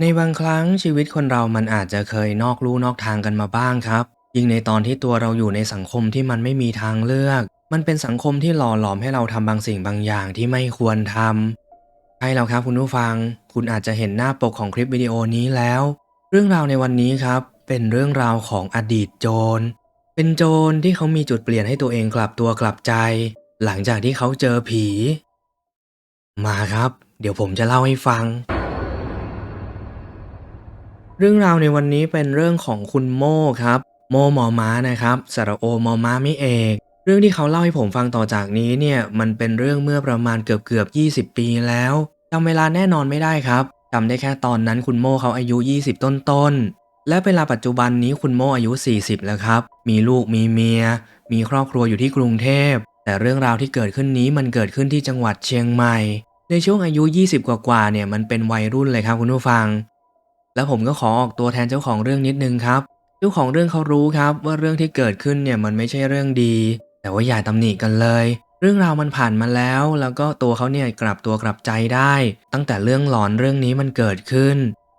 ในบางครั้งชีวิตคนเรามันอาจจะเคยนอกลู่นอกทางกันมาบ้างครับ ยิ่งในตอนที่ตัวเราอยู่ในสังคมที่มันไม่มีทางเลือก มันเป็นสังคมที่หล่อหลอมให้เราทำบางสิ่งบางอย่างที่ไม่ควรทำใช่แล้วครับคุณผู้ฟัง คุณอาจจะเห็นหน้าปกของคลิปวิดีโอนี้แล้ว เรื่องราวในวันนี้ครับ เป็นเรื่องราวของอดีตโจร เป็นโจรที่เขามีจุดเปลี่ยนให้ตัวเองกลับตัวกลับใจ หลังจากที่เขาเจอผี มาครับ เดี๋ยวผมจะเล่าให้ฟัง เรื่องราวในวันนี้เป็นเรื่องของคุณโม่ครับ โมหมอม้านะครับสระโอมอม้าไม่เอกเรื่องที่เขาเล่าให้ผมฟังต่อจากนี้เนี่ยมันเป็นเรื่องเมื่อประมาณเกือบเกือบ 20 ปีแล้วจำเวลาแน่นอนไม่ได้ครับจำได้แค่ตอนนั้นคุณโม่เขาอายุ 20 ต้นๆและเวลาปัจจุบันนี้คุณโม่อายุ 40 แล้วครับ มีลูกมีเมีย มีครอบครัวอยู่ที่กรุงเทพ แต่เรื่องราวที่เกิดขึ้นนี้มันเกิดขึ้นที่จังหวัดเชียงใหม่ ในช่วงอายุ 20 กว่าๆเนี่ยมันเป็นวัยรุ่นเลยครับคุณผู้ฟัง แล้วผมก็ขอออกตัวแทนเจ้าของเรื่องนิดนึงครับ เจ้าของเรื่องเขารู้ครับว่าเรื่องที่เกิดขึ้นเนี่ยมันไม่ใช่เรื่องดี แต่ว่าอย่าตำหนิกันเลย เรื่องราวมันผ่านมาแล้ว แล้วก็ตัวเขาเนี่ยกลับตัวกลับใจได้ ตั้งแต่เรื่องหลอนเรื่องนี้มันเกิดขึ้น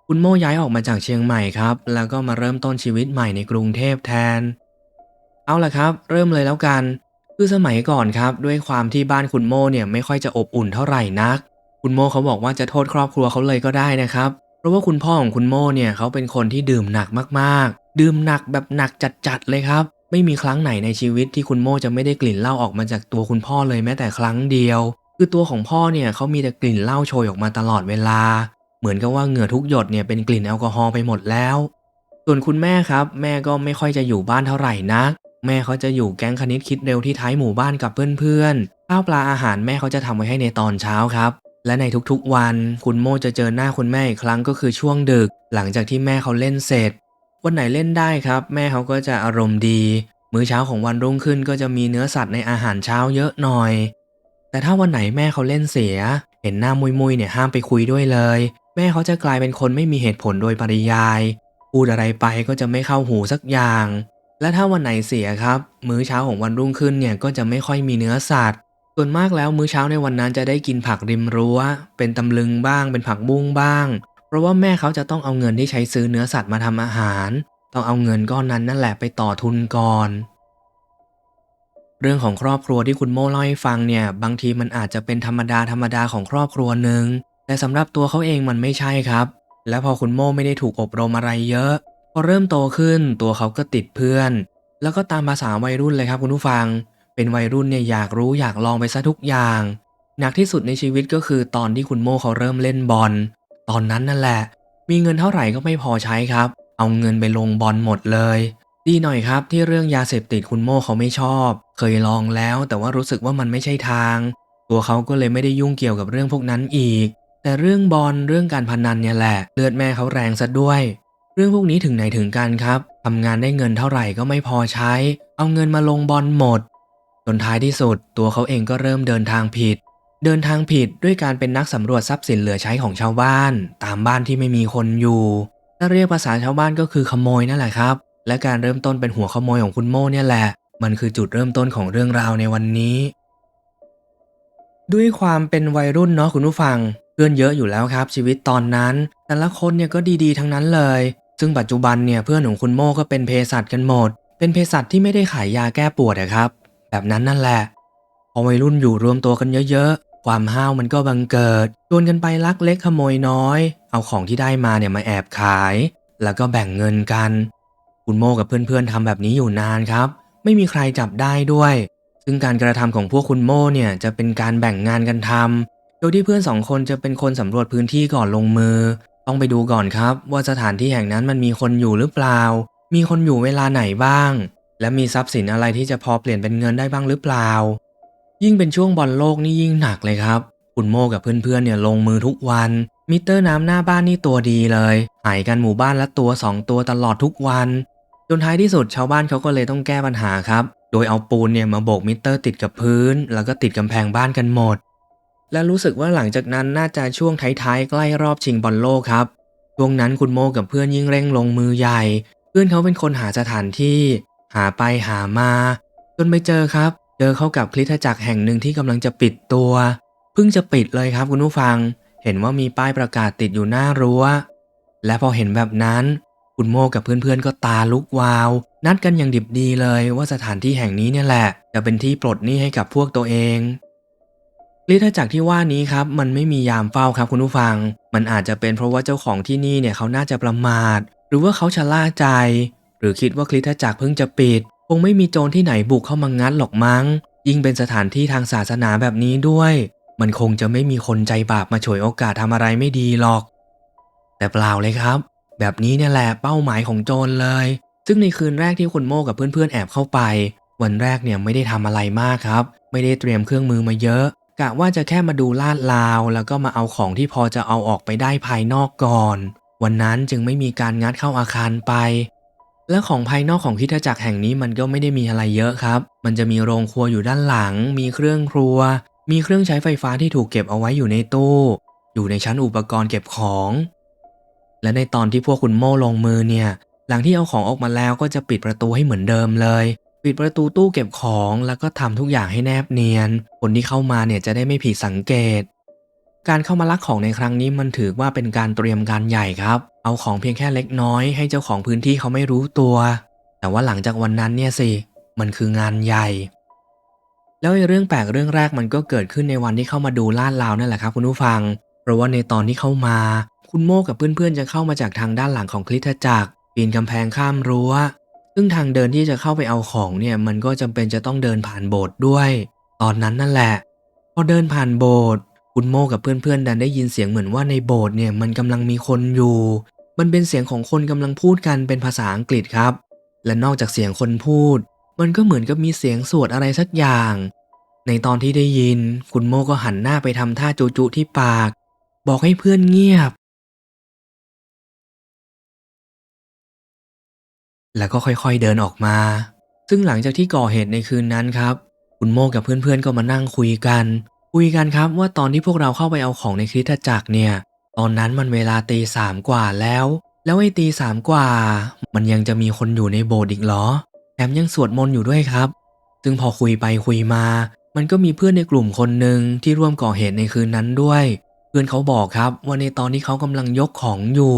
คุณโม่ย้ายออกมาจากเชียงใหม่ครับ แล้วก็มาเริ่มต้นชีวิตใหม่ในกรุงเทพแทน เอาล่ะครับ เริ่มเลยแล้วกัน คือสมัยก่อนครับ ด้วยความที่บ้านคุณโม่เนี่ยไม่ค่อยจะอบอุ่นเท่าไหร่นัก คุณโม่เขาบอกว่าจะโทษครอบครัวเขาเลยก็ได้นะครับ ราะว่าคุณพ่อของคุณโม่เนี่ยเขาเป็นคนที่ดื่มหนักมากๆ ดื่มหนักแบบหนักจัดๆเลยครับ ไม่มีครั้งไหนในชีวิตที่คุณโม่จะไม่ได้กลิ่นเหล้าออกมาจากตัวคุณพ่อเลยแม้แต่ครั้งเดียว คือตัวของพ่อเนี่ยเขามีแต่กลิ่นเหล้าโชยออกมาตลอดเวลา เหมือนกับว่าเหงื่อทุกหยดเนี่ยเป็นกลิ่นแอลกอฮอล์ไปหมดแล้ว ส่วนคุณแม่ครับ แม่ก็ไม่ค่อยจะอยู่บ้านเท่าไหร่นักแม่เขาจะอยู่แก๊งคณิตคิดเร็วที่ท้ายหมู่บ้านกับเพื่อนๆข้าวปลาอาหารแม่เขาจะทำไว้ให้ในตอนเช้าครับ และในทุกๆวัน คุณโมจะเจอหน้าคุณแม่อีกครั้งก็คือช่วงดึก หลังจากที่แม่เขาเล่นเสร็จ วันไหนเล่นได้ครับ แม่เขาก็จะอารมณ์ดี มื้อเช้าของวันรุ่งขึ้นก็จะมีเนื้อสัตว์ในอาหารเช้าเยอะหน่อย แต่ถ้าวันไหนแม่เขาเล่นเสีย เห็นหน้ามุยมุยๆเนี่ยห้ามไปคุยด้วยเลย แม่เขาจะกลายเป็นคนไม่มีเหตุผลโดยปริยาย พูดอะไรไปก็จะไม่เข้าหูสักอย่าง และถ้าวันไหนเสียครับ มื้อเช้าของวันรุ่งขึ้นเนี่ยก็จะไม่ค่อยมีเนื้อสัตว์ ส่วนมากแล้วมื้อเช้าในวันนั้นจะได้กินผักริมรั้ว เป็นตำลึงบ้าง เป็นผักบุ้งบ้าง เพราะว่าแม่เขาจะต้องเอาเงินที่ใช้ซื้อเนื้อสัตว์มาทำอาหาร ต้องเอาเงินก้อนนั้นนั่นแหละไปต่อทุนก่อน เรื่องของครอบครัวที่คุณโม่เล่าให้ฟังเนี่ย บางทีมันอาจจะเป็นธรรมดาธรรมดาของครอบครัวหนึ่งแต่สำหรับตัวเขาเองมันไม่ใช่ครับ และพอคุณโม่ไม่ได้ถูกอบรมอะไรเยอะ พอเริ่มโตขึ้นตัวเขาก็ติดเพื่อน แล้วก็ตามภาษาวัยรุ่นเลยครับคุณผู้ฟัง เป็นวัยรุ่นเนี่ยอยากรู้อยากลองไปซะทุกอย่าง หนักที่สุดในชีวิตก็คือตอนที่คุณโม่เขาเริ่มเล่นบอล ตอนนั้นนั่นแหละ มีเงินเท่าไหร่ก็ไม่พอใช้ครับ เอาเงินไปลงบอลหมดเลย ดีหน่อยครับที่เรื่องยาเสพติดคุณโม่เขาไม่ชอบ เคยลองแล้วแต่ว่ารู้สึกว่ามันไม่ใช่ทาง ตัวเขาก็เลยไม่ได้ยุ่งเกี่ยวกับเรื่องพวกนั้นอีก แต่เรื่องบอลเรื่องการพนันเนี่ยแหละ เลือดแม่เขาแรงซะด้วยเรื่องพวกนี้ถึงไหนถึงกันครับ ทำงานได้เงินเท่าไหร่ก็ไม่พอใช้ เอาเงินมาลงบอลหมด จนท้ายที่สุดตัวเขาเองก็เริ่มเดินทางผิด เดินทางผิดด้วยการเป็นนักสำรวจทรัพย์สินเหลือใช้ของชาวบ้าน ตามบ้านที่ไม่มีคนอยู่ถ้าเรียกภาษาชาวบ้านก็คือขโมยนั่นแหละครับ และการเริ่มต้นเป็นหัวขโมยของคุณโม่เนี่ยแหละ มันคือจุดเริ่มต้นของเรื่องราวในวันนี้ ด้วยความเป็นวัยรุ่นเนาะคุณผู้ฟัง เพื่อนเยอะอยู่แล้วครับ ชีวิตตอนนั้น แต่ละคนเนี่ยก็ดีๆ ทั้งนั้นเลย ซึ่งปัจจุบันเนี่ยเพื่อนของคุณโม่ก็เป็นเภสัชกันหมด เป็นเภสัชที่ไม่ได้ขายยาแก้ปวดอะครับ แบบนั้นนั่นแหละ พอวัยรุ่นอยู่รวมตัวกันเยอะๆ ความห้าวมันก็บังเกิดชวนกันไปลักเล็กขโมยน้อย เอาของที่ได้มาเนี่ยมาแอบขาย แล้วก็แบ่งเงินกัน คุณโมกับเพื่อนๆทำแบบนี้อยู่นานครับ ไม่มีใครจับได้ด้วย ซึ่งการกระทำของพวกคุณโมเนี่ยจะเป็นการแบ่งงานกันทำโดยที่เพื่อนสองคนจะเป็นคนสำรวจพื้นที่ก่อนลงมือ ต้องไปดูก่อนครับ ว่าสถานที่แห่งนั้นมันมีคนอยู่หรือเปล่า มีคนอยู่เวลาไหนบ้าง และมีทรัพย์สินอะไรที่จะพอเปลี่ยนเป็นเงินได้บ้างหรือเปล่า ยิ่งเป็นช่วงบอลโลกนี่ยิ่งหนักเลยครับ คุณโมกับเพื่อนๆเนี่ยลงมือทุกวัน มิเตอร์น้ำหน้าบ้านนี่ตัวดีเลยหายกันหมู่บ้านละตัวสองตัวตลอดทุกวัน จนท้ายที่สุดชาวบ้านเขาก็เลยต้องแก้ปัญหาครับ โดยเอาปูนเนี่ยมาโบกมิเตอร์ติดกับพื้น แล้วก็ติดกำแพงบ้านกันหมด และรู้สึกว่าหลังจากนั้นน่าจะช่วงท้ายๆใกล้รอบชิงบอลโลกครับช่วงนั้นคุณโมกับเพื่อนยิ่งเร่งลงมือใหญ่ เพื่อนเขาเป็นคนหาสถานที่ หาไปหามา จนไปเจอครับ เจอเข้ากับคริสตจักรแห่งหนึ่งที่กำลังจะปิดตัวเพิ่งจะปิดเลยครับคุณผู้ฟัง เห็นว่ามีป้ายประกาศติดอยู่หน้ารั้ว และพอเห็นแบบนั้น คุณโมกับเพื่อนๆก็ตาลุกวาว นัดกันอย่างดิบดีเลยว่าสถานที่แห่งนี้เนี่ยแหละ จะเป็นที่ปลดหนี้ให้กับพวกตัวเองคริสตจักรที่ว่านี้ครับมันไม่มียามเฝ้าครับคุณผู้ฟัง มันอาจจะเป็นเพราะว่าเจ้าของที่นี่เนี่ยเขาน่าจะประมาท หรือว่าเขาชะล่าใจ รือคิดว่าคริสตจักรเพิ่งจะปิด คงไม่มีโจรที่ไหนบุกเข้ามางัดหรอกมั้ง ยิ่งเป็นสถานที่ทางศาสนาแบบนี้ด้วย มันคงจะไม่มีคนใจบาปมาฉวยโอกาสทำอะไรไม่ดีหรอก แต่เปล่าเลยครับ แบบนี้เนี่ยแหละเป้าหมายของโจรเลย ซึ่งในคืนแรกที่คุณโม่กับเพื่อนๆแอบเข้าไป วันแรกเนี่ยไม่ได้ทำอะไรมากครับ ไม่ได้เตรียมเครื่องมือมาเยอะกะว่าจะแค่มาดูลาดลาว แล้วก็มาเอาของที่พอจะเอาออกไปได้ภายนอกก่อน วันนั้นจึงไม่มีการงัดเข้าอาคารไป และของภายนอกของคิดจักรแห่งนี้มันก็ไม่ได้มีอะไรเยอะครับ มันจะมีโรงครัวอยู่ด้านหลัง มีเครื่องครัว มีเครื่องใช้ไฟฟ้าที่ถูกเก็บเอาไว้อยู่ในตู้ อยู่ในชั้นอุปกรณ์เก็บของ และในตอนที่พวกคุณโม่ลงมือเนี่ย หลังที่เอาของออกมาแล้วก็จะปิดประตูให้เหมือนเดิมเลย ปิดประตูตู้เก็บของแล้วก็ทำทุกอย่างให้แนบเนียน คนที่เข้ามาเนี่ยจะได้ไม่ผิดสังเกต การเข้ามาลักของในครั้งนี้มันถือว่าเป็นการเตรียมการใหญ่ครับ เอาของเพียงแค่เล็กน้อยให้เจ้าของพื้นที่เขาไม่รู้ตัว แต่ว่าหลังจากวันนั้นเนี่ยสิ มันคืองานใหญ่ แล้วเรื่องแปลกเรื่องแรกมันก็เกิดขึ้นในวันที่เข้ามาดูลาดลาวนั่นแหละครับคุณผู้ฟัง เพราะว่าในตอนที่เข้ามา คุณโม่กับเพื่อนๆจะเข้ามาจากทางด้านหลังของคริตจักรปีนกำแพงข้ามรั้ว ซึ่งทางเดินที่จะเข้าไปเอาของเนี่ยมันก็จำเป็นจะต้องเดินผ่านโบสถ์ด้วย ตอนนั้นนั่นแหละ พอเดินผ่านโบสถ์ คุณโมกับเพื่อนๆดันได้ยินเสียงเหมือนว่าในโบสถ์เนี่ยมันกำลังมีคนอยู่ มันเป็นเสียงของคนกำลังพูดกันเป็นภาษาอังกฤษครับ และนอกจากเสียงคนพูด มันก็เหมือนกับมีเสียงสวดอะไรสักอย่าง ในตอนที่ได้ยิน คุณโมก็หันหน้าไปทำท่าจุจุที่ปาก บอกให้เพื่อนเงียบ แล้วก็ค่อยๆเดินออกมา ซึ่งหลังจากที่ก่อเหตุในคืนนั้นครับ คุณโมกับเพื่อนๆก็มานั่งคุยกัน คุยกันครับว่าตอนที่พวกเราเข้าไปเอาของในคริสตจักรเนี่ย ตอนนั้นมันเวลาตีสามกว่าแล้ว แล้วไอ้ตีสามกว่า มันยังจะมีคนอยู่ในโบสถ์อีกเหรอแถมยังสวดมนต์อยู่ด้วยครับ ซึ่งพอคุยไปคุยมา มันก็มีเพื่อนในกลุ่มคนหนึ่งที่ร่วมก่อเหตุในคืนนั้นด้วย เพื่อนเขาบอกครับว่าในตอนที่เขากำลังยกของอยู่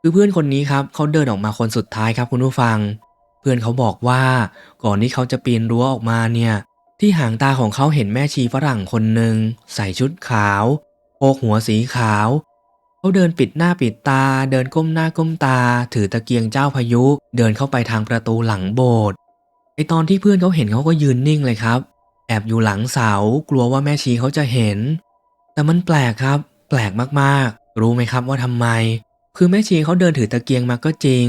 คือเพื่อนคนนี้ครับเขาเดินออกมาคนสุดท้ายครับคุณผู้ฟัง เพื่อนเขาบอกว่าก่อนที่เขาจะปีนรั้วออกมาเนี่ย ที่หางตาของเขาเห็นแม่ชีฝรั่งคนหนึ่งใส่ชุดขาวโพกหัวสีขาว เขาเดินปิดหน้าปิดตา เดินก้มหน้าก้มตา ถือตะเกียงเจ้าพายุ เดินเข้าไปทางประตูหลังโบสถ์ไอตอนที่เพื่อนเขาเห็นเขาก็ยืนนิ่งเลยครับ แอบอยู่หลังเสากลัวว่าแม่ชีเขาจะเห็น แต่มันแปลกครับ แปลกมากๆ รู้ไหมครับว่าทำไม คือแม่ชีเขาเดินถือตะเกียงมาก็จริง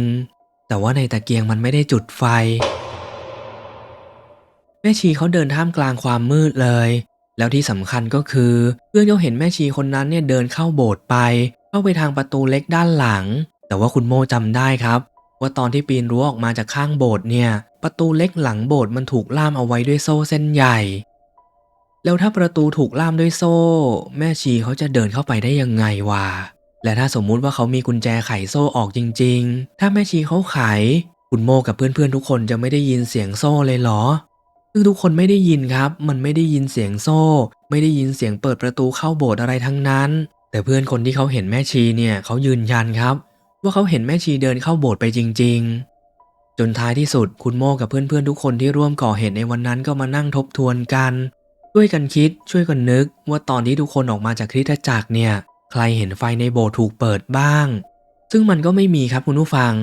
แต่ว่าในตะเกียงมันไม่ได้จุดไฟ แม่ชีเขาเดินท่ามกลางความมืดเลย แล้วที่สำคัญก็คือ เพื่อนเขาเห็นแม่ชีคนนั้นเนี่ยเดินเข้าโบสถ์ไป เข้าไปทางประตูเล็กด้านหลัง แต่ว่าคุณโมจำได้ครับ ว่าตอนที่ปีนรั้วออกมาจากข้างโบสถ์เนี่ย ประตูเล็กหลังโบสถ์มันถูกล่ามเอาไว้ด้วยโซ่เส้นใหญ่ แล้วถ้าประตูถูกล่ามด้วยโซ่ แม่ชีเขาจะเดินเข้าไปได้ยังไงวะและถ้าสมมุติว่าเขามีกุญแจไขโซ่ออกจริง ๆ ถ้าแม่ชีเขาไข คุณโมกับเพื่อนๆทุกคนจะไม่ได้ยินเสียงโซ่เลยเหรอ ซึ่งทุกคนไม่ได้ยินครับ มันไม่ได้ยินเสียงโซ่ ไม่ได้ยินเสียงเปิดประตูเข้าโบสถ์อะไรทั้งนั้น แต่เพื่อนคนที่เขาเห็นแม่ชีเนี่ยเขายืนยันครับ ว่าเขาเห็นแม่ชีเดินเข้าโบสถ์ไปจริง ๆ จนท้ายที่สุดคุณโมกับเพื่อนๆทุกคนที่ร่วมก่อเหตุในวันนั้นก็มานั่งทบทวนกัน ช่วยกันคิดช่วยกันนึก ว่าตอนที่ทุกคนออกมาจากคริสตจักรเนี่ย ใครเห็นไฟในโบสถ์ถูกเปิดบ้าง ซึ่งมันก็ไม่มีครับคุณผู้ฟัง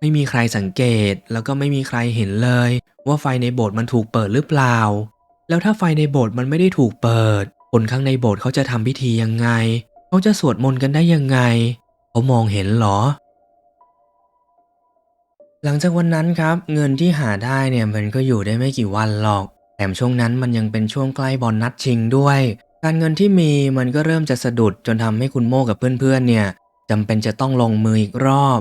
ไม่มีใครสังเกตแล้วก็ไม่มีใครเห็นเลย ว่าไฟในโบสถ์มันถูกเปิดหรือเปล่า แล้วถ้าไฟในโบสถ์มันไม่ได้ถูกเปิด คนข้างในโบสถ์เขาจะทำพิธียังไง เขาจะสวดมนต์กันได้ยังไง เขามองเห็นเหรอ หลังจากวันนั้นครับ เงินที่หาได้เนี่ยมันก็อยู่ได้ไม่กี่วันหรอก แถมช่วงนั้นมันยังเป็นช่วงใกล้บอลนัดชิงด้วย การเงินที่มีมันก็เริ่มจะสะดุดจนทำให้คุณโม่กับเพื่อนๆเนี่ยจำเป็นจะต้องลงมืออีกรอบ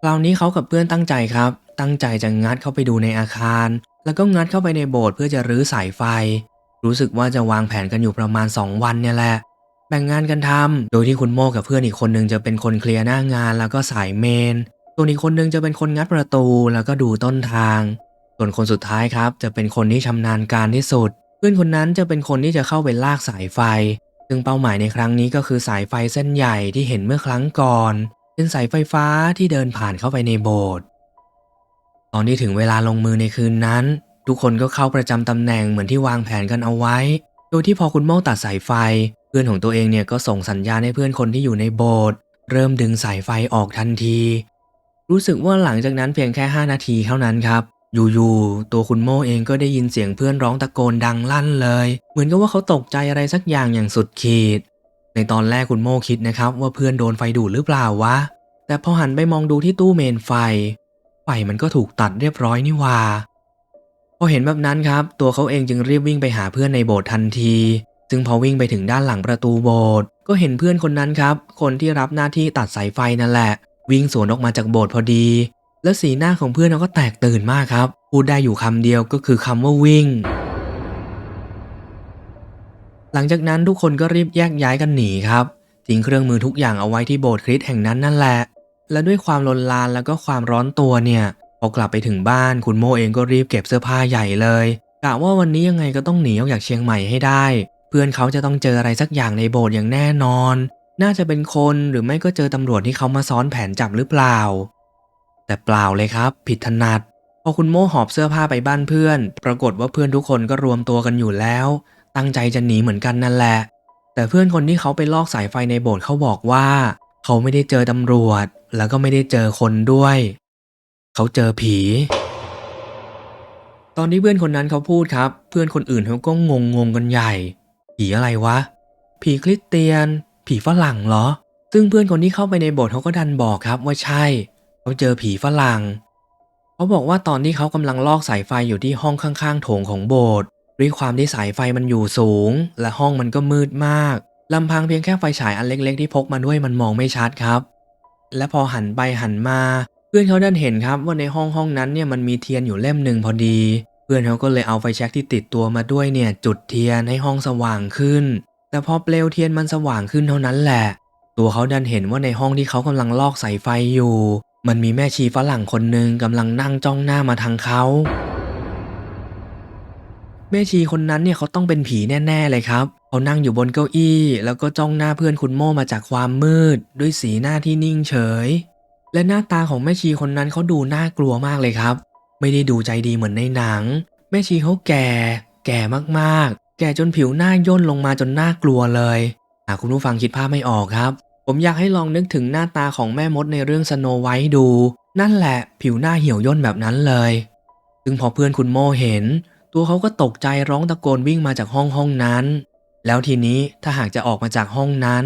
คราวนี้เขากับเพื่อนตั้งใจครับ ตั้งใจจะงัดเข้าไปดูในอาคาร แล้วก็งัดเข้าไปในโบสถ์เพื่อจะรื้อสายไฟ รู้สึกว่าจะวางแผนกันอยู่ประมาณ 2 วันเนี่ยแหละ แบ่งงานกันทำโดยที่คุณโมกับเพื่อนอีกคนนึงจะเป็นคนเคลียร์หน้างานแล้วก็สายเมน ส่วนอีกคนนึงจะเป็นคนงัดประตูแล้วก็ดูต้นทาง ส่วนคนสุดท้ายครับจะเป็นคนที่ชำนาญการที่สุด เพื่อนคนนั้นจะเป็นคนที่จะเข้าไปลากสายไฟ ซึ่งเป้าหมายในครั้งนี้ก็คือสายไฟเส้นใหญ่ที่เห็นเมื่อครั้งก่อนเป็นสายไฟฟ้าที่เดินผ่านเข้าไปในโบสถ์ ตอนที่ถึงเวลาลงมือในคืนนั้น ทุกคนก็เข้าประจำตำแหน่งเหมือนที่วางแผนกันเอาไว้ โดยที่พอคุณโม่ตัดสายไฟ เพื่อนของตัวเองเนี่ยก็ส่งสัญญาณให้เพื่อนคนที่อยู่ในโบสถ์เริ่มดึงสายไฟออกทันที รู้สึกว่าหลังจากนั้นเพียงแค่ 5 นาทีเท่านั้นครับอยู่ๆ ตัวคุณโม่เองก็ได้ยินเสียงเพื่อนร้องตะโกนดังลั่นเลย เหมือนกับว่าเขาตกใจอะไรสักอย่างอย่างสุดขีด ในตอนแรกคุณโม่คิดนะครับว่าเพื่อนโดนไฟดูดหรือเปล่าวะ แต่พอหันไปมองดูที่ตู้เมนไฟ ฟมันก็ถูกตัดเรียบร้อยนี่ว่าพอเห็นแบบนั้นครับ ตัวเขาเองจึงรีบวิ่งไปหาเพื่อนในโบสถ์ทันที ซึ่งพอวิ่งไปถึงด้านหลังประตูโบสถ์ก็เห็นเพื่อนคนนั้นครับ คนที่รับหน้าที่ตัดสายไฟนั่นแหละ วิ่งสวนออกมาจากโบสถ์พอดี และสีหน้าของเพื่อนเขาก็แตกตื่นมากครับ พูดได้อยู่คำเดียวก็คือคำว่าวิ่ง หลังจากนั้นทุกคนก็รีบแยกย้ายกันหนีครับทิ้งเครื่องมือทุกอย่างเอาไว้ที่โบสถ์คริสต์แห่งนั้นนั่นแหละ และด้วยความลนลานแล้วก็ความร้อนตัวเนี่ยพอกลับไปถึงบ้านคุณโมเองก็รีบเก็บเสื้อผ้าใหญ่เลยกะว่าวันนี้ยังไงก็ต้องหนีออกจากเชียงใหม่ให้ได้ เพื่อนเขาจะต้องเจออะไรสักอย่างในโบสถ์อย่างแน่นอน น่าจะเป็นคนหรือไม่ก็เจอตำรวจที่เขามาซ้อนแผนจับหรือเปล่า แต่เปล่าเลยครับ ผิดถนัด พอคุณโมหอบเสื้อผ้าไปบ้านเพื่อน ปรากฏว่าเพื่อนทุกคนก็รวมตัวกันอยู่แล้ว ตั้งใจจะหนีเหมือนกันนั่นแหละ แต่เพื่อนคนที่เขาไปลอกสายไฟในโบสถ์เขาบอกว่า เขาไม่ได้เจอตำรวจ แล้วก็ไม่ได้เจอคนด้วย เขาเจอผี ตอนที่เพื่อนคนนั้นเขาพูดครับ เพื่อนคนอื่นเขาก็งงงงกันใหญ่ ผีอะไรวะ ผีคริสเตียน ผีฝรั่งเหรอ ซึ่งเพื่อนคนที่เข้าไปในโบสถ์เขาก็ดันบอกครับว่าใช่ เขาเจอผีฝรั่ง เขาบอกว่าตอนที่เขากำลังลอกสายไฟอยู่ที่ห้องข้างๆโถงของโบสถ์ด้วยความที่สายไฟมันอยู่สูง และห้องมันก็มืดมากลำพังเพียงแค่ไฟฉายอันเล็กๆที่พกมาด้วยมันมองไม่ชัดครับ และพอหันไปหันมา เพื่อนเขาดันเห็นครับว่าในห้องห้องนั้นเนี่ยมันมีเทียนอยู่เล่มหนึ่งพอดี เพื่อนเขาก็เลยเอาไฟแช็กที่ติดตัวมาด้วยเนี่ยจุดเทียนให้ห้องสว่างขึ้น แต่พอเปลวเทียนมันสว่างขึ้นเท่านั้นแหละ ตัวเขาดันเห็นว่าในห้องที่เขากำลังลอกสายไฟอยู่ มันมีแม่ชีฝรั่งคนหนึ่งกำลังนั่งจ้องหน้ามาทางเขาแม่ชีคนนั้นเนี่ยเขาต้องเป็นผีแน่ ๆ เลยครับ เขานั่งอยู่บนเก้าอี้ แล้วก็จ้องหน้าเพื่อนคุณโม่มาจากความมืด ด้วยสีหน้าที่นิ่งเฉย และหน้าตาของแม่ชีคนนั้นเขาดูน่ากลัวมากเลยครับ ไม่ได้ดูใจดีเหมือนในหนัง แม่ชีเขาแก่ แก่มากๆ แก่จนผิวหน้าย่นลงมาจนน่ากลัวเลยหากคุณผู้ฟังคิดภาพไม่ออกครับ ผมอยากให้ลองนึกถึงหน้าตาของแม่มดในเรื่องสโนไวท์ดู นั่นแหละผิวหน้าเหี่ยวย่นแบบนั้นเลยซึ่งพอเพื่อนคุณโมเห็น ตัวเขาก็ตกใจร้องตะโกนวิ่งมาจากห้องห้องนั้น แล้วทีนี้ถ้าหากจะออกมาจากห้องนั้น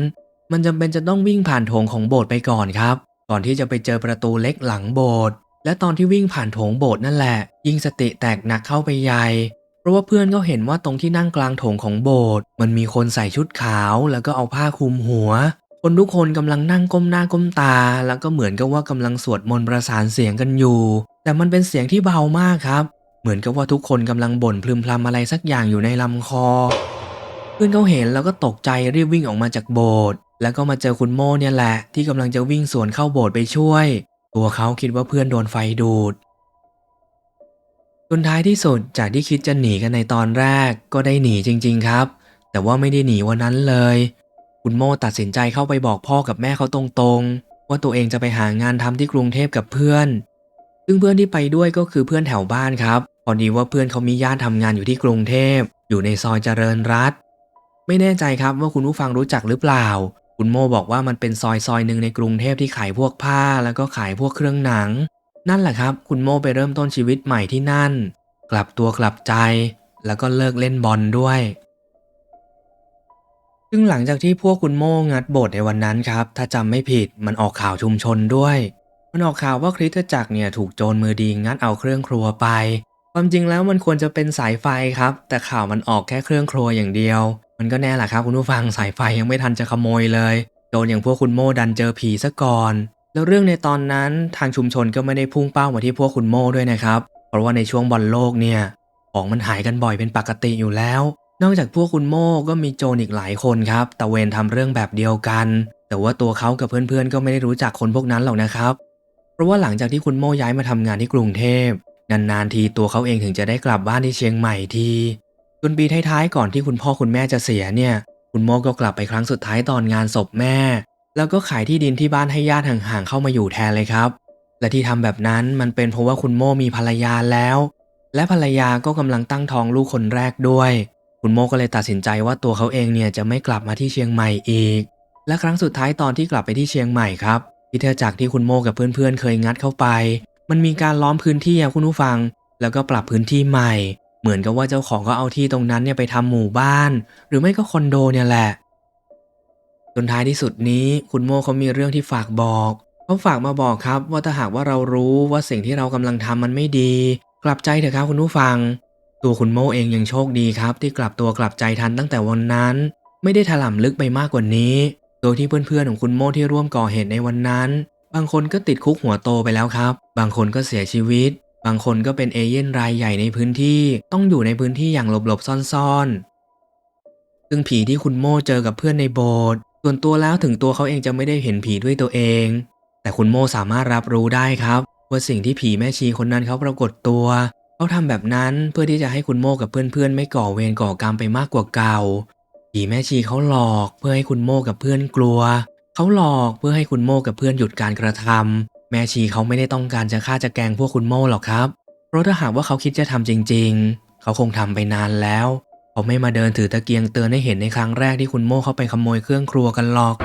มันจำเป็นจะต้องวิ่งผ่านโถงของโบสถ์ไปก่อนครับ ก่อนที่จะไปเจอประตูเล็กหลังโบสถ์และตอนที่วิ่งผ่านโถงโบสถ์นั่นแหละ ยิ่งสติแตกหนักเข้าไปใหญ่เพราะว่าเพื่อนก็เห็นว่าตรงที่นั่งกลางโถงของโบสถ์มันมีคนใส่ชุดขาวแล้วก็เอาผ้าคลุมหัว คนทุกคนกำลังนั่งก้มหน้าก้มตา แล้วก็เหมือนกับว่ากำลังสวดมนต์ประสานเสียงกันอยู่ แต่มันเป็นเสียงที่เบามากครับ เหมือนกับว่าทุกคนกำลังบ่นพลึมพำอะไรสักอย่างอยู่ในลำคอ เพื่อนเขาเห็นแล้วก็ตกใจรีบวิ่งออกมาจากโบสถ์แล้วก็มาเจอคุณโม่เนี่ยแหละ ที่กำลังจะวิ่งสวนเข้าโบสถ์ไปช่วย ตัวเขาคิดว่าเพื่อนโดนไฟดูดจนท้ายที่สุดจากที่คิดจะหนีกันในตอนแรกก็ได้หนีจริง ๆครับ แต่ว่าไม่ได้หนีวันนั้นเลย คุณโม่ตัดสินใจเข้าไปบอกพ่อกับแม่เขาตรงๆ ว่าตัวเองจะไปหางานทำที่กรุงเทพกับเพื่อน ซึ่งเพื่อนที่ไปด้วยก็คือเพื่อนแถวบ้านครับ พอดีว่าเพื่อนเขามีญาติทำงานอยู่ที่กรุงเทพ อยู่ในซอยเจริญรัต ไม่แน่ใจครับว่าคุณผู้ฟังรู้จักหรือเปล่า คุณโมบอกว่ามันเป็นซอยซอยหนึ่งในกรุงเทพที่ขายพวกผ้าแล้วก็ขายพวกเครื่องหนัง นั่นแหละครับ คุณโมไปเริ่มต้นชีวิตใหม่ที่นั่น กลับตัวกลับใจ แล้วก็เลิกเล่นบอลด้วย ซึ่งหลังจากที่พวกคุณโมงัดโบสถ์ในวันนั้นครับ ถ้าจำไม่ผิดมันออกข่าวชุมชนด้วย มันออกข่าวว่าคริสตจักรเนี่ยถูกโจรมือดีงัดเอาเครื่องครัวไป ความจริงแล้วมันควรจะเป็นสายไฟครับ แต่ข่าวมันออกแค่เครื่องครัวอย่างเดียว มันก็แน่แหละครับคุณผู้ฟังสายไฟยังไม่ทันจะขโมยเลยโจรอย่างพวกคุณโม่ดันเจอผีซะก่อน แล้วเรื่องในตอนนั้นทางชุมชนก็ไม่ได้พุ่งเป้ามาที่พวกคุณโม่ด้วยนะครับ เพราะว่าในช่วงบอลโลกเนี่ยของมันหายกันบ่อยเป็นปกติอยู่แล้ว นอกจากพวกคุณโม่ก็มีโจรอีกหลายคนครับตะเวนทำเรื่องแบบเดียวกัน แต่ว่าตัวเขากับเพื่อนๆ ก็ไม่ได้รู้จักคนพวกนั้นหรอกนะครับ เพราะว่าหลังจากที่คุณโม่ย้ายมาทำงานที่กรุงเทพนานๆทีตัวเขาเองถึงจะได้กลับบ้านที่เชียงใหม่ที จนปีท้ายๆก่อนที่คุณพ่อคุณแม่จะเสียเนี่ย คุณโมก็กลับไปครั้งสุดท้ายตอนงานศพแม่ แล้วก็ขายที่ดินที่บ้านให้ญาติห่างๆเข้ามาอยู่แทนเลยครับ และที่ทำแบบนั้นมันเป็นเพราะว่าคุณโมมีภรรยาแล้ว และภรรยาก็กำลังตั้งท้องลูกคนแรกด้วย คุณโมก็เลยตัดสินใจว่าตัวเขาเองเนี่ยจะไม่กลับมาที่เชียงใหม่อีก และครั้งสุดท้ายตอนที่กลับไปที่เชียงใหม่ครับพิเทจักที่คุณโมกับเพื่อนๆเคยงัดเข้าไป มันมีการล้อมพื้นที่อะคุณผู้ฟัง แล้วก็ปรับพื้นที่ใหม่ เหมือนกับว่าเจ้าของก็เอาที่ตรงนั้นเนี่ยไปทำหมู่บ้าน หรือไม่ก็คอนโดเนี่ยแหละจนท้ายที่สุดนี้คุณโมเขามีเรื่องที่ฝากบอกเขาฝากมาบอกครับว่าถ้าหากว่าเรารู้ว่าสิ่งที่เรากำลังทำมันไม่ดี กลับใจเถอะครับคุณผู้ฟัง ตัวคุณโมเองยังโชคดีครับ ที่กลับตัวกลับใจทันตั้งแต่วันนั้น ไม่ได้ถล่มลึกไปมากกว่านี้ โดยที่เพื่อนๆของคุณโมที่ร่วมก่อเหตุในวันนั้น บางคนก็ติดคุกหัวโตไปแล้วครับ บางคนก็เสียชีวิต บางคนก็เป็นเอเย่นรายใหญ่ในพื้นที่ต้องอยู่ในพื้นที่อย่างหลบๆซ่อนๆ ซึ่งผีที่คุณโม่เจอกับเพื่อนในโบสถ์ส่วนตัวแล้วถึงตัวเขาเองจะไม่ได้เห็นผีด้วยตัวเอง แต่คุณโม่สามารถรับรู้ได้ครับ ว่าสิ่งที่ผีแม่ชีคนนั้นเขาปรากฏตัวเขาทำแบบนั้นเพื่อที่จะให้คุณโม่กับเพื่อนๆ ไม่ก่อเวรก่อกรรมไปมากกว่าเก่า ผีแม่ชีเขาหลอกเพื่อให้คุณโม่กับเพื่อนกลัว เขาหลอกเพื่อให้คุณโม่กับเพื่อนหยุดการกระทำ แม่ชีเขาไม่ได้ต้องการจะฆ่าจะแกงพวกคุณโม่หรอกครับ เพราะถ้าหากว่าเขาคิดจะทำจริง ๆ เขาคงทำไปนานแล้วเขาไม่มาเดินถือตะเกียงเตือนให้เห็นในครั้งแรกที่คุณโม่เขาไปขโมยเครื่องครัวกันหรอก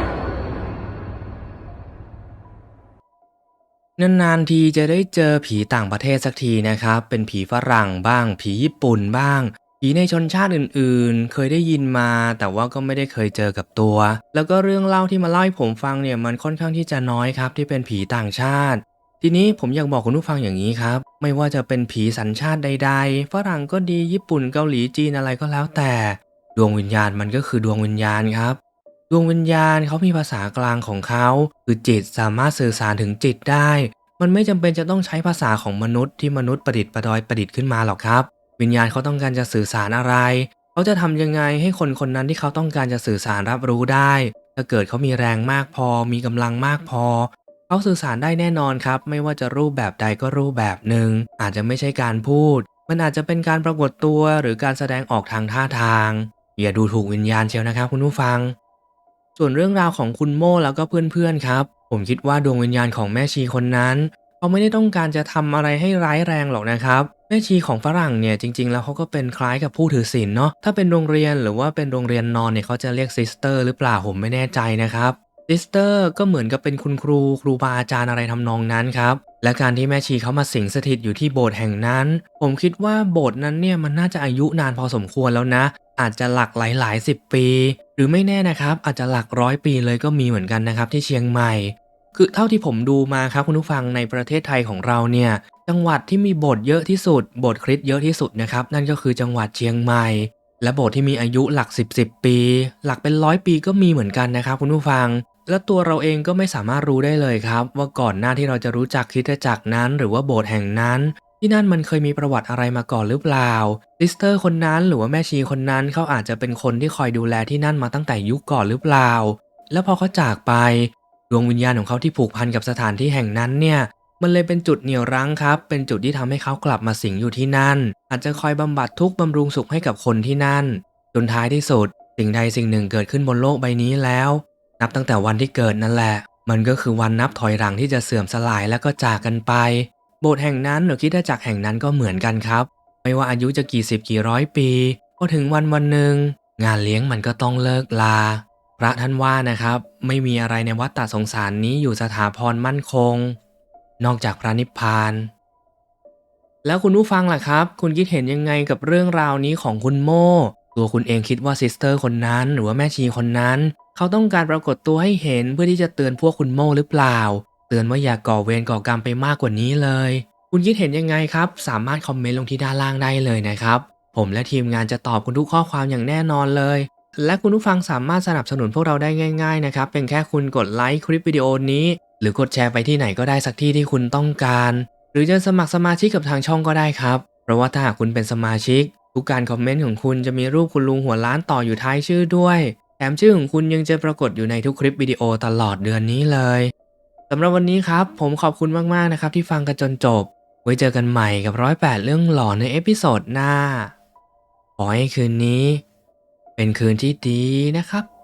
นานๆทีจะได้เจอผีต่างประเทศสักทีนะครับ เป็นผีฝรั่งบ้าง ผีญี่ปุ่นบ้าง ผีในชนชาติอื่นๆ เคยได้ยินมา แต่ว่าก็ไม่ได้เคยเจอกับตัว แล้วก็เรื่องเล่าที่มาเล่าให้ผมฟังเนี่ยมันค่อนข้างที่จะน้อยครับที่เป็นผีต่างชาติ ทีนี้ผมอยากบอกคุณผู้ฟังอย่างนี้ครับ ไม่ว่าจะเป็นผีสัญชาติใด ๆ ฝรั่งก็ดีญี่ปุ่นเกาหลีจีนอะไรก็แล้วแต่ ดวงวิญญาณมันก็คือดวงวิญญาณครับ ดวงวิญญาณเขามีภาษากลางของเขาคือจิตสามารถสื่อสารถึงจิตได้ มันไม่จำเป็นจะต้องใช้ภาษาของมนุษย์ที่มนุษย์ประดิษฐ์ประดอยประดิษฐ์ขึ้นมาหรอกครับ วิญญาณเขาต้องการจะสื่อสารอะไร เขาจะทำยังไงให้คนคนนั้นที่เขาต้องการจะสื่อสารรับรู้ได้ ถ้าเกิดเขามีแรงมากพอ มีกำลังมากพอ เขาสื่อสารได้แน่นอนครับ ไม่ว่าจะรูปแบบใดก็รูปแบบหนึ่ง อาจจะไม่ใช่การพูด มันอาจจะเป็นการปรากฏตัวหรือการแสดงออกทางท่าทาง อย่าดูถูกวิญญาณเชียวนะครับคุณผู้ฟัง ส่วนเรื่องราวของคุณโม่แล้วก็เพื่อนๆครับ ผมคิดว่าดวงวิญญาณของแม่ชีคนนั้นเขาไม่ได้ต้องการจะทำอะไรให้ร้ายแรงหรอกนะครับ แม่ชีของฝรั่งเนี่ยจริง ๆ แล้วเขาก็เป็นคล้ายกับผู้ถือศีลเนาะถ้าเป็นโรงเรียนหรือว่าเป็นโรงเรียนนอนเนี่ยเขาจะเรียกซิสเตอร์หรือเปล่าผมไม่แน่ใจนะครับซิสเตอร์ก็เหมือนกับเป็นคุณครูครูบาอาจารย์อะไรทำนองนั้นครับและการที่แม่ชีเขามาสิงสถิตอยู่ที่โบสถ์แห่งนั้น ผมคิดว่าโบสถ์นั้นเนี่ยมันน่าจะอายุนานพอสมควรแล้วนะ อาจจะหลักหลายหลายสิบปี หรือไม่แน่นะครับอาจจะหลักร้อยปีเลยก็มีเหมือนกันนะครับที่เชียงใหม่ คือเท่าที่ผมดูมาครับคุณผู้ฟังในประเทศไทยของเราเนี่ยจังหวัดที่มีโบสถ์เยอะที่สุด โบสถ์คริสต์เยอะที่สุดนะครับ นั่นก็คือจังหวัดเชียงใหม่ และโบสถ์ที่มีอายุหลัก 10บสปี หลักเป็นร้อยปีก็มีเหมือนกันนะครับคุณผู้ฟัง และตัวเราเองก็ไม่สามารถรู้ได้เลยครับ ว่าก่อนหน้าที่เราจะรู้จักคริสตจักรนั้น หรือว่าโบสถ์แห่งนั้น ที่นั่นมันเคยมีประวัติอะไรมาก่อนหรือเปล่าซิสเตอร์คนนั้นหรือว่าแม่ชีคนนั้นเขาอาจจะเป็นคนที่คอยดูแลที่นั่นมาตั้งแต่ยุคก่อนหรือเปล่า แล้วพอเขาจากไป ดวงวิญญาณของเขาที่ผูกพันกับสถานที่แห่งนั้นเนี่ยมันเลยเป็นจุดเหนี่ยวรั้งครับ เป็นจุดที่ทำให้เขากลับมาสิงอยู่ที่นั่น อาจจะคอยบำบัดทุกข์บำรุงสุขให้กับคนที่นั่น จนท้ายที่สุด สิ่งใดสิ่งหนึ่งเกิดขึ้นบนโลกใบนี้แล้ว นับตั้งแต่วันที่เกิดนั่นแหละ มันก็คือวันนับถอยหลังที่จะเสื่อมสลายแล้วก็จากกันไป โบสถ์แห่งนั้นหรือคิดจักรแห่งนั้นก็เหมือนกันครับ ไม่ว่าอายุจะกี่สิบกี่ร้อยปีพอถึงวันวันหนึ่งงานเลี้ยงมันก็ต้องเลิกลา พระท่านว่านะครับ ไม่มีอะไรในวัฏฏะสงสารนี้อยู่สถาพรมั่นคง นอกจากพระนิพพาน แล้วคุณผู้ฟังล่ะครับ คุณคิดเห็นยังไงกับเรื่องราวนี้ของคุณโมตัวคุณเองคิดว่าซิสเตอร์คนนั้น หรือว่าแม่ชีคนนั้น เขาต้องการปรากฏตัวให้เห็นเพื่อที่จะเตือนพวกคุณโมหรือเปล่า เตือนว่าอย่ากก่อเวรก่อกรรมไปมากกว่านี้เลย คุณคิดเห็นยังไงครับ สามารถคอมเมนต์ลงที่ด้านล่างได้เลยนะครับ ผมและทีมงานจะตอบคุณทุกข้อความอย่างแน่นอนเลย และคุณผู้ฟังสามารถสนับสนุนพวกเราได้ง่าย ๆ นะครับ เป็นแค่คุณกดไลค์คลิปวิดีโอนี้ หรือกดแชร์ไปที่ไหนก็ได้สักที่ที่คุณต้องการ หรือจะสมัครสมาชิกกับทางช่องก็ได้ครับ เพราะว่าถ้าหากคุณเป็นสมาชิก ทุกการคอมเมนต์ของคุณจะมีรูปคุณลุงหัวล้านต่ออยู่ท้ายชื่อด้วย แถมชื่อของคุณยังจะปรากฏอยู่ในทุกคลิปวิดีโอตลอดเดือนนี้เลยสำหรับวันนี้ครับ ผมขอบคุณมากๆนะครับที่ฟังกันจนจบ ไว้เจอกันใหม่กับร้อยแปดเรื่องหลอนในเอพิโซดหน้าขอให้คืนนี้ เป็นคืนที่ดีนะครับ